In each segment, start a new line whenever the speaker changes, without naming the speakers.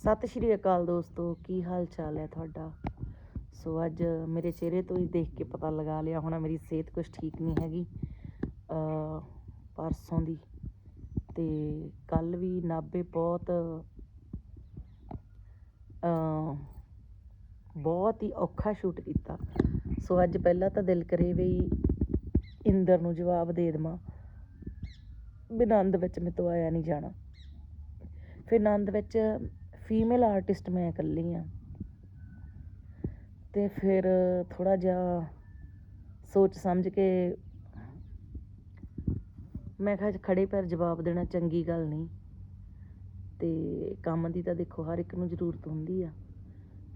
ਸਤਿ ਸ਼੍ਰੀ ਅਕਾਲ ਦੋਸਤੋ, ਕੀ ਹਾਲ ਚਾਲ ਹੈ ਤੁਹਾਡਾ? ਸੋ ਅੱਜ ਮੇਰੇ ਚਿਹਰੇ ਤੋਂ ਹੀ ਦੇਖ ਕੇ ਪਤਾ ਲਗਾ ਲਿਆ ਹੋਣਾ, ਮੇਰੀ ਸਿਹਤ ਕੁਝ ਠੀਕ ਨਹੀਂ ਹੈਗੀ। ਅ ਪਰਸੋਂ ਦੀ। ਤੇ ਕੱਲ ਵੀ ਨਾਭੇ ਬਹੁਤ ਅ ਬਹੁਤ ਹੀ ਔਖਾ ਸ਼ੂਟ ਕੀਤਾ। ਸੋ ਅੱਜ ਪਹਿਲਾਂ ਤਾਂ ਦਿਲ ਕਰੇ ਵੀ ਇੰਦਰ ਨੂੰ ਜਵਾਬ ਦੇ ਦੇਵਾਂ। ਵੀ ਆਨੰਦ ਵਿੱਚ ਮੇਰੇ ਤੋਂ ਆਇਆ ਨਹੀਂ ਜਾਣਾ। ਫਿਰ ਆਨੰਦ ਵਿੱਚ ਫੀਮੇਲ ਆਰਟਿਸਟ ਮੈਂ ਇਕੱਲੀ ਆ ਤੇ ਫਿਰ ਥੋੜਾ ਜਿਹਾ ਸੋਚ ਸਮਝ ਕੇ ਮੈਂ ਕਿਹਾ ਖੜੇ ਪੈਰ ਜਵਾਬ ਦੇਣਾ ਚੰਗੀ ਗੱਲ ਨਹੀਂ। ਤੇ ਕੰਮ ਦੀ ਤਾਂ ਦੇਖੋ ਹਰ ਇੱਕ ਨੂੰ ਜ਼ਰੂਰਤ ਹੁੰਦੀ ਆ।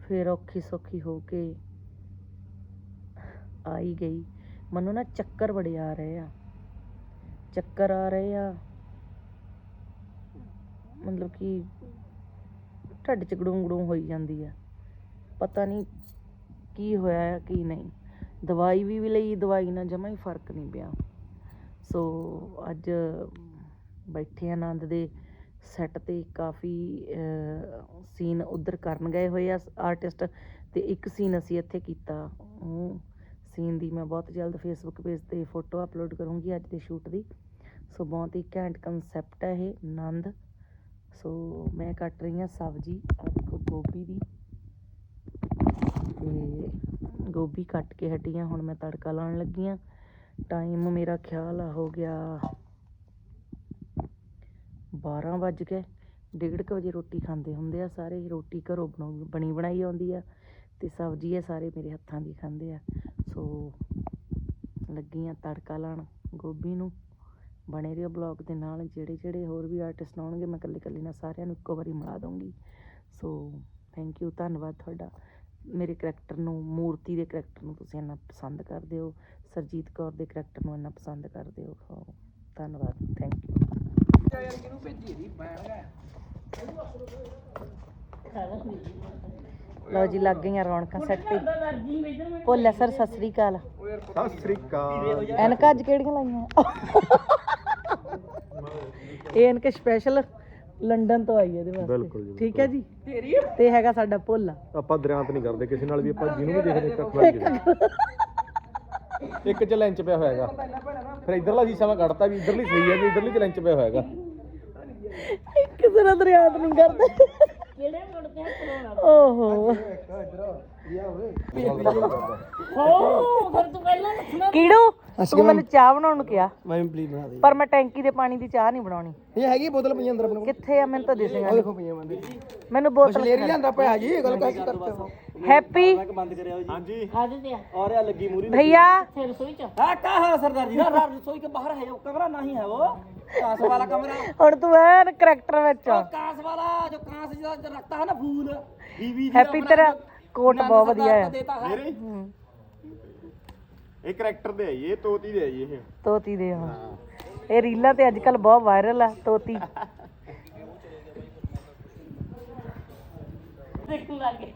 ਫਿਰ ਔਖੀ ਸੌਖੀ ਹੋ ਕੇ ਆਈ ਗਈ। ਮੈਨੂੰ ਨਾ ਚੱਕਰ ਬੜੇ ਆ ਰਹੇ ਆ। ਚੱਕਰ ਆ ਰਹੇ ਆ। ਮਤਲਬ ਕਿ ਢੱਡ ਚ ਗੜੂੰ ਗੜੂੰ ਹੋਈ ਜਾਂਦੀ ਆ। ਪਤਾ ਨਹੀਂ ਕੀ ਹੋਇਆ ਕੀ ਨਹੀਂ। ਦਵਾਈ ਵੀ ਲਈ, ਦਵਾਈ ਨਾਲ ਜਮਾ ਹੀ ਫ਼ਰਕ ਨਹੀਂ ਪਿਆ। ਸੋ ਅੱਜ ਬੈਠੇ ਆਨੰਦ ਦੇ ਸੈੱਟ ਤੇ ਕਾਫੀ ਸੀਨ ਉਧਰ ਕਰਨ ਗਏ ਹੋਏ ਆ ਆਰਟਿਸਟ ਤੇ ਇੱਕ ਸੀਨ ਅਸੀਂ ਇੱਥੇ ਕੀਤਾ। ਉਹ ਸੀਨ ਦੀ ਮੈਂ ਬਹੁਤ ਜਲਦ ਫੇਸਬੁੱਕ ਪੇਜ ਤੇ ਫੋਟੋ ਅਪਲੋਡ ਕਰੂੰਗੀ ਅੱਜ ਦੇ ਸ਼ੂਟ ਦੀ। ਸੋ ਬਹੁਤ ਹੀ ਘੈਂਟ ਕਨਸੈਪਟ ਹੈ ਇਹ, ਆਨੰਦ। ਸੋ ਮੈਂ ਕੱਟ ਰਹੀ ਹਾਂ ਸਬਜ਼ੀ, ਆਹ ਦੇਖੋ ਗੋਭੀ ਦੀ। ਤੇ ਗੋਭੀ ਕੱਟ ਕੇ ਹਟੀ ਹਾਂ ਹੁਣ ਮੈਂ ਤੜਕਾ ਲਾਉਣ ਲੱਗੀ ਹਾਂ। ਟਾਈਮ ਮੇਰਾ ਖਿਆਲ ਆ, ਹੋ ਗਿਆ 12 ਵੱਜ ਗਏ। ਡੇਢ ਕੁ ਵਜੇ ਰੋਟੀ ਖਾਂਦੇ ਹੁੰਦੇ ਆ ਸਾਰੇ, ਰੋਟੀ ਘਰੋਂ ਬਣਾਉ, ਬਣੀ ਬਣਾਈ ਆਉਂਦੀ ਆ ਤੇ ਸਬਜ਼ੀ ਇਹ ਸਾਰੇ ਮੇਰੇ ਹੱਥਾਂ ਦੀ ਖਾਂਦੇ ਆ। ਸੋ ਲੱਗੀ ਆ ਤੜਕਾ ਲਾਉਣ ਗੋਭੀ ਨੂੰ। ਬਣੇ ਰਹੋ ਬਲੌਗ ਦੇ ਨਾਲ। ਜਿਹੜੇ ਜਿਹੜੇ ਹੋਰ ਵੀ ਆਰਟਿਸਟ ਆਉਣਗੇ, ਮੈਂ ਇਕੱਲੇ ਇਕੱਲੇ ਨਾਲ ਸਾਰਿਆਂ ਨੂੰ ਇੱਕੋ ਵਾਰੀ ਮਿਲਾ ਦਊਂਗੀ। ਸੋ ਥੈਂਕ ਯੂ ਧੰਨਵਾਦ ਤੁਹਾਡਾ। ਮੇਰੇ ਕਰੈਕਟਰ ਨੂੰ, ਮੂਰਤੀ ਦੇ ਕਰੈਕਟਰ ਨੂੰ ਤੁਸੀਂ ਇੰਨਾ ਪਸੰਦ ਕਰਦੇ ਹੋ, ਸਰਜੀਤ ਕੌਰ ਦੇ ਕਰੈਕਟਰ ਨੂੰ ਇੰਨਾ ਪਸੰਦ ਕਰਦੇ ਹੋ। ਧੰਨਵਾਦ ਥੈਂਕ ਯੂ ਲਓ ਜੀ ਲੱਗ ਗਈਆਂ ਰੌਣਕਾਂ ਸੈੱਟ ਤੇ। ਭੋਲੇ ਸਰ ਸਤਿ ਸ੍ਰੀ ਅਕਾਲ।
ਸਤਿ ਸ੍ਰੀ ਅਕਾਲ।
ਐਨਕਾਂ ਅੱਜ ਕਿਹੜੀਆਂ ਲਾਈਆਂ? ਇਹ ਐਨਕ ਸਪੈਸ਼ਲ ਲੰਡਨ ਤੋਂ ਆਈ ਹੈ ਇਹਦੇ ਵਾਸਤੇ। ਠੀਕ ਹੈ ਜੀ? ਤੇ ਹੈਗਾ ਸਾਡਾ ਭੋਲਾ।
ਆਪਾਂ ਦਰਿਆਤ ਨਹੀਂ ਕਰਦੇ ਕਿਸੇ ਨਾਲ ਵੀ ਆਪਾਂ ਜਿਹਨੂੰ ਵੀ ਦੇਖਦੇ ਇੱਕ ਅੱਖ ਇੱਕ ਚ ਲੈਂਚ ਪਿਆ ਹੋਇਆਗਾ। ਫਿਰ ਇਧਰਲਾ ਸੀਸਾ ਮੈਂ ਕੱਢਤਾ ਵੀ ਇਧਰਲੀ ਸਹੀ ਹੈ ਜੀ ਇਧਰਲੀ ਚ ਲੈਂਚ ਪਿਆ ਹੋਇਆਗਾ।
ਕਿਸੇ ਨਾਲ ਦਰਿਆਤ ਨਹੀਂ ਕਰਦੇ। ਕਿਹੜੇ ਮੁੜਦੇ ਓਹੋ। ਕੀੜੂ ਅਸੀਂ ਤੂੰ ਮੈਨੂੰ ਚਾਹ ਬਣਾਉਣ ਨੂੰ ਕਿਹਾ।
ਮੈਂ ਪਲੀਜ਼ ਬਣਾ ਦੇ
ਪਰ ਮੈਂ ਟੈਂਕੀ ਦੇ ਪਾਣੀ ਦੀ ਚਾਹ ਨਹੀਂ ਬਣਾਉਣੀ।
ਇਹ ਹੈਗੀ ਬੋਤਲ ਪਈ ਅੰਦਰ ਆਪਣੇ ਕੋਲ।
ਕਿੱਥੇ ਆ? ਮੈਨੂੰ ਤਾਂ ਦਿਸੇਗਾ ਉਹ
ਦੇਖੋ ਪਈਆਂ ਬੰਦੇ।
ਮੈਨੂੰ ਬੋਤਲ
ਲੈ ਲਿਆਂਦਾ ਪਿਆ ਜੀ ਗੱਲ ਕਰਦੇ ਹੋ
ਹੈਪੀ।
ਬੰਦ ਕਰਿਓ ਜੀ। ਹਾਂਜੀ। ਹਾਂਜੀ ਤੇ ਲੱਗੀ ਮੂਰੀ
ਭਈਆ।
ਫਿਰ ਸੋਈ
ਚ। ਹਾਂ ਕਾ ਹਾਂ ਸਰਦਾਰ ਜੀ ਨਾ ਰਸੋਈ ਕੇ ਬਾਹਰ ਹੈ ਉਹ ਕਮਰਾ ਨਹੀਂ ਹੈ ਉਹ। ਕਾਸ ਵਾਲਾ ਕਮਰਾ।
ਹੁਣ ਤੂੰ ਐਨ ਕੈਰੈਕਟਰ ਵਿੱਚ
ਉਹ ਕਾਸ ਵਾਲਾ ਜੋ ਕਾਸ ਜਿਹਦਾ ਰੱਖਤਾ ਹੈ ਨਾ ਫੂਲ।
ਹੈਪੀ ਤੇਰਾ ਕੋਟ ਬਹੁਤ ਵਧੀਆ
ਹੈ।
ਇਹ ਕੈਰੈਕਟਰ ਦੇ ਆਈ ਇਹ ਤੋਤੀ ਦੇ ਆਈ ਇਹ।
ਤੋਤੀ ਦੇ ਹਾਂ। ਇਹ ਰੀਲਾਂ ਤੇ ਅੱਜ ਕੱਲ ਬਹੁਤ ਵਾਇਰਲ ਆ ਤੋਤੀ।
ਦੇਖਣ ਲੱਗੇ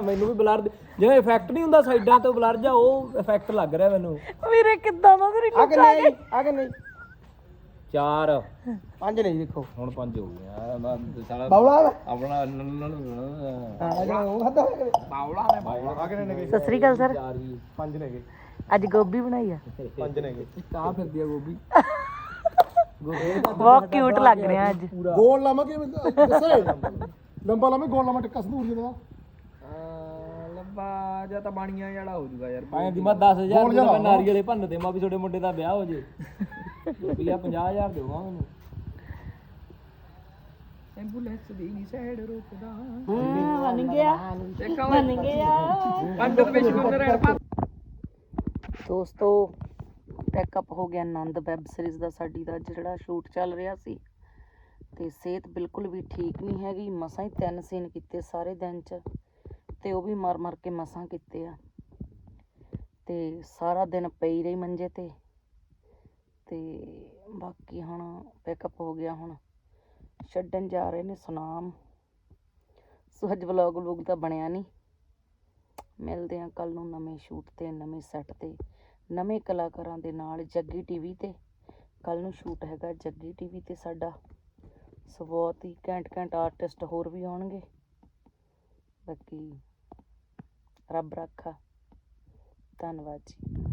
ਮੈਨੂੰ ਵੀ ਬਲਰ ਜਿਹੜਾ ਇਫੈਕਟ ਨਹੀਂ ਹੁੰਦਾ ਸਾਈਡਾਂ ਤੋਂ ਬਲਰ ਜਾ ਉਹ ਇਫੈਕਟ ਲੱਗ ਰਿਹਾ ਮੈਨੂੰ।
ਵੀਰੇ ਕਿੱਦਾਂ ਦਾ ਤੇਰੀ
ਅੱਗ ਨਹੀਂ? ਅੱਗ ਨਹੀਂ?
ਚਾਰ।
ਪੰਜ ਨਹੀਂ ਦੇਖੋ।
ਹੁਣ ਪੰਜ ਹੋ ਗਏ ਸਾਲਾ
ਬਾਉਲਾ
ਆਪਣਾ ਬਾਉਲਾ ਨੇ ਬਾਉਲਾ
ਸਤਿ ਸ੍ਰੀ ਅਕਾਲ ਸਰ।
ਚਾਰ ਵੀ
ਪੰਜ ਨੇ ਗਏ
ਅੱਜ ਗੋਭੀ ਬਣਾਈ ਆ।
ਪੰਜ ਨੇ
ਗੇ। ਫਿਰਦੀ ਆ ਗੋਭੀ।
ਬਹੁਤ ਕਿਊਟ ਲੱਗ ਰਿਹਾ ਅੱਜ।
ਗੋਲ ਲਾਵਾਂ ਕਿ ਦੱਸੇ ਲੰਬਾ ਲਾਵਾਂ ਗੋਲ ਲਾਵਾਂ ਟੱਕਾ ਸੰਧੂਰ
ਜੀ ਦਾ। ਤਾਂ ਬਾਣੀਆਂ ਵਾਲਾ ਹੋ ਜੂਗਾ ਯਾਰ। ਆਇਆ ਦੀ 10000 ਦੇ ਮੈਂ ਨਾਰੀਅਲ ਵੀ ਤੁਹਾਡੇ ਮੁੰਡੇ ਦਾ ਵਿਆਹ ਹੋ ਜੇ। ਰੁਪਿਆ 50000 ਦੇਵਾਂ ਮੈਨੂੰ। ਐਂਬੂਲੈਂਸ ਦੀ ਨਹੀਂ
ਦੋਸਤੋ ਪੈਕਅਪ ਹੋ ਗਿਆ ਆਨੰਦ ਵੈਬ ਸੀਰੀਜ਼ ਦਾ ਸਾਡੀ ਦਾ ਅੱਜ ਜਿਹੜਾ ਸ਼ੂਟ ਚੱਲ ਰਿਹਾ ਸੀ। ਤੇ ਸਿਹਤ ਬਿਲਕੁਲ ਵੀ ਠੀਕ ਨਹੀਂ ਹੈਗੀ, ਮਸਾਂ ਹੀ ਤਿੰਨ ਸੀਨ ਕੀਤੇ ਸਾਰੇ ਦਿਨ ਚ, ਤੇ ਉਹ ਵੀ ਮਰ ਮਰ ਕੇ ਮਸਾਂ ਕੀਤੇ ਆ। ਤੇ ਸਾਰਾ ਦਿਨ ਪਈ ਰਹੀ ਮੰਜੇ ਤੇ ਤੇ ਬਾਕੀ ਹੁਣ ਪੈਕਅਪ ਹੋ ਗਿਆ ਹੁਣ। ਛੱਡਣ ਜਾ ਰਹੇ ਨੇ ਸੁਨਾਮ। ਸੋ ਅੱਜ ਵਲੌਗ ਵਲੂਗ ਤਾਂ ਬਣਿਆ ਨਹੀਂ। ਮਿਲਦੇ ਆ ਕੱਲ ਨੂੰ ਨਵੇਂ ਸ਼ੂਟ ਤੇ, ਨਵੇਂ ਸੈੱਟ ਤੇ, ਨਵੇਂ ਕਲਾਕਾਰਾਂ ਦੇ ਨਾਲ ਜੱਗੀ ਟੀਵੀ ਤੇ। ਕੱਲ ਨੂੰ ਸ਼ੂਟ ਹੈਗਾ ਜੱਗੀ ਟੀਵੀ ਤੇ ਸਾਡਾ। ਸੋ ਬਹੁਤ ਹੀ ਘੈਂਟ ਘੈਂਟ ਆਰਟਿਸਟ ਹੋਰ ਵੀ ਆਉਣਗੇ। ਬਾਕੀ ਰੱਬ ਰੱਖਾ। ਧੰਨਵਾਦ ਜੀ।